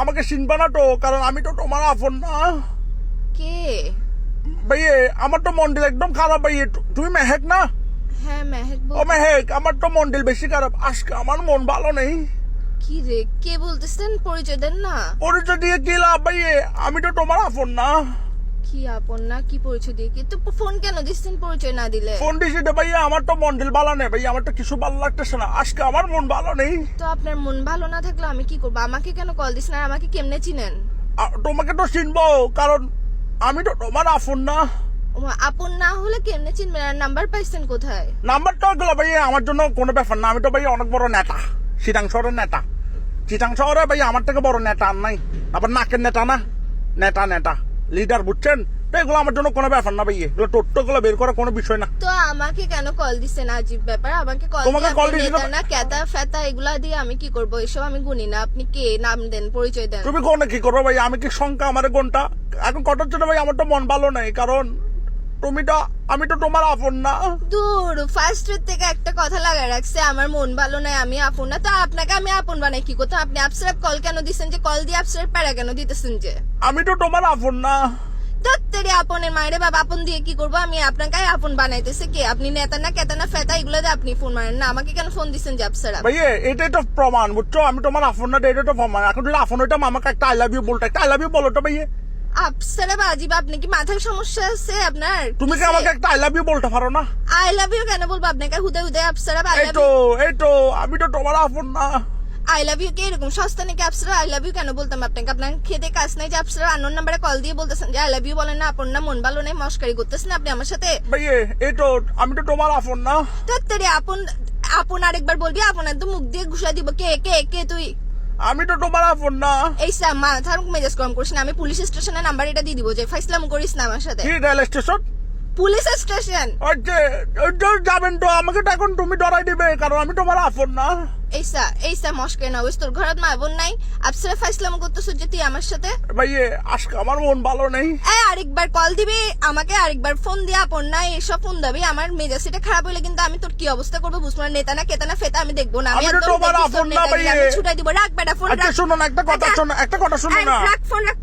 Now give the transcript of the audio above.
আমাকে চিনবা না তো কারণ আমি তো তোমার আপন না। কে? ভাইয়ে আমার তো মন্ডল একদম খারাপ ভাইয়ে তুমি মেহেক না? হ্যাঁ মেহেক ও মেহেক আমার তো মন্ডল বেশি খারাপ আজকে আমার মন ভালো নেই। কি রে কে বলতেছেন? পরিচয় দেন না। পরিচয় দিয়ে কি লাভ ভাইয়ে? আমি তো তোমার আপন না। কি আপন না কি পরিচয় দিয়ে কি? তো ফোন কেন দিচ্ছেন পরিচয় না দিলে। ফোন দিছি রে ভাইয়া আমার তো মন্ডল ভালো নেই ভাইয়া আমার তো কিছু ভালো লাগতেছে না। আজকে আমার মন ভালো নেই। তো আপনার মন ভালো না থাকলে আমি কি করব? আমাকে কেন কল দিস না আমাকে কেমনে চিনেন? তোমাকে তো চিনবো কারণ আমি তো তোমার আপন না। আপন না হলে কেমনে চিনবেন? আর নাম্বার পাইছেন কোথায়? নাম্বারটা গুলো ভাইয়া আমার জন্য কোনো ব্যাপার না। আমি তো ভাইয়া অনেক বড় নেতা চিটাং শহরের নেতা। চিটাং শহরে ভাইয়া আমার থেকে বড় নেতা আর নাই। আবার নাকের নেতা না? নেতা নেতা। লিডার বুঝছেন? তো এগুলো আমার জন্য কোনো ব্যাপার না ভাই এগুলো টোট্টো গুলো বের করা কোনো বিষয় না। তো আমাকে কেন কল দিছেন আজীব ব্যাপার? আমাকে কল তোমাকে কল দিছেন না কেতা ফেতা এগুলা দিয়ে আমি কি করব? এসব আমি গুনি না। আপনি কে? নাম দেন পরিচয় দেন। তুমি কোনে কি করব ভাই আমি কি শঙ্কা? আমার কোনটা? এখন কটার জন্য ভাই আমার তো মন ভালো নাই কারণ তুমি আমি তো তোমার আপন না। দূর ফার্স্ট থেকে একটা কথা লাগা রাখছে আমার মন ভালো নাই আমি আপন না। তো আপনাকে আমি আপন বানাই কি করতে আপনি আপসারাপ কল কেন দিছেন যে কল দিয়ে আপসারাপ প্যারা কেন দিতেছেন যে? আমি তো তোমার আপন না। দত্তেরে আপনের মায়েরে বাবা আপন দিয়ে কি করব? আমি আপনাকে আপন বানাইতেছে কে? আপনি নেতা না কেতা না ফেতা এগুলো দিয়ে আপনি ফোন মারেন না। আমাকে কেন ফোন দিছেন যে আপসারাপ ভাইয়ে এটাই তো প্রমাণ বুঝছ? আমি তোমার আপন না এটাই তো প্রমাণ। এখন যদি আপন হইতাম আমাকে একটা আই লাভ ইউ বলতো। একটা আই লাভ ইউ বলো তো ভাইয়ে। আপসারাপ আজিব আপনি কি মাথায় সমস্যা আছে আপনার? তুমি কি আমাকে একটা আই লাভ ইউ বলতে পারো না? আই লাভ ইউ কেন বলব? আপনাকে হুদে হুদে আপসারাপ আই এই তো এই তো আমি তো তোমার আপন না। আই লাভ ইউ কে এরকম সস্তা নাকি আপসারা আই লাভ ইউ কেন বলতাম আপনাকে? আপনার খেতে কাজ নাই যে আপসারা আনোর নাম্বারে কল দিয়ে বলতেছেন যে আই লাভ ইউ বলেন না আপনার না মন ভালো নেই মস্কারি করতেছেন আপনি আমার সাথে। ভাইয়ে এই তো আমি তো তোমার আপন না। তাড়াতাড়ি আপন আপন আরেকবার বলবি আপনার তো মুখ দিয়ে ঘুষা দিব। কে কে কে তুই? আমি তো তোমার আপন না। এই মা মাথার মেজাজ কম করিস না। আমি পুলিশ স্টেশনের নাম্বার এটা দিয়ে দিব যে ফাইসলাম করিস না আমার সাথে। কি রেল স্টেশন? Police station. যে যাবেন তো আমাকে তো এখন তুমি ডরাই দিবে কারণ আমি তোমার আপন না। এইসা এইসা মস্কারি না ওই তোর ঘরত মা বোন নাই। আপসারা ফাইসলাম করতেছ যে তুই আমার সাথে? ভাইয়ে আজকে আমার মন ভালো নেই। এই আরেকবার কল দিবি আমাকে আরেকবার ফোন দিয়ে আপন না এসব ফোন দিবি আমার মেজাজটা খারাপ হলে কিন্তু আমি তোর কি অবস্থা করব বুঝব না নেতা না কেতা না ফেতা আমি দেখব না আমি একদম তোমার আপন না। আমি ছুটাই দিব রাখ বেটা ফোন আচ্ছা রাখ। শোনো না একটা কথা আচ্ছা। শোনো একটা কথা শোনো না। রাখ ফোন রাখ।